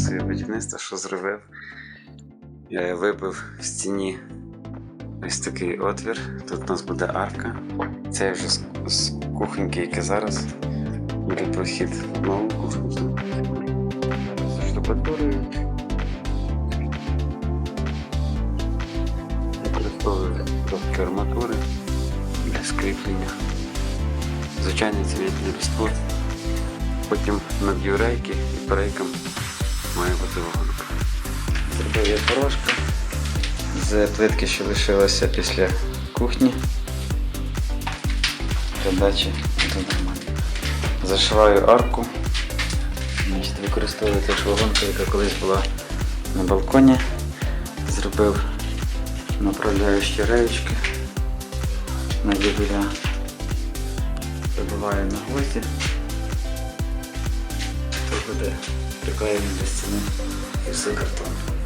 своє будівництво, що зробив. Я вибив в стіні ось такий отвір. Тут у нас буде арка. Це вже з, кухоньки, яке зараз. Буде прохід в нову кухню. З штукатурою. Використовую трохи арматури для скріплення. Звичайний цементний розтвор. Потім наб'ю рейки і по має бути вагонка. Зробив я порошка з плитки, що лишилося після кухні. Передачі нормально. Зашиваю арку. Використовую теж вагонку, яка колись була на балконі. Зробив направляючі реєчки на дідуля. Прибиваю на гвозді. Тут буде до стіни і все картон.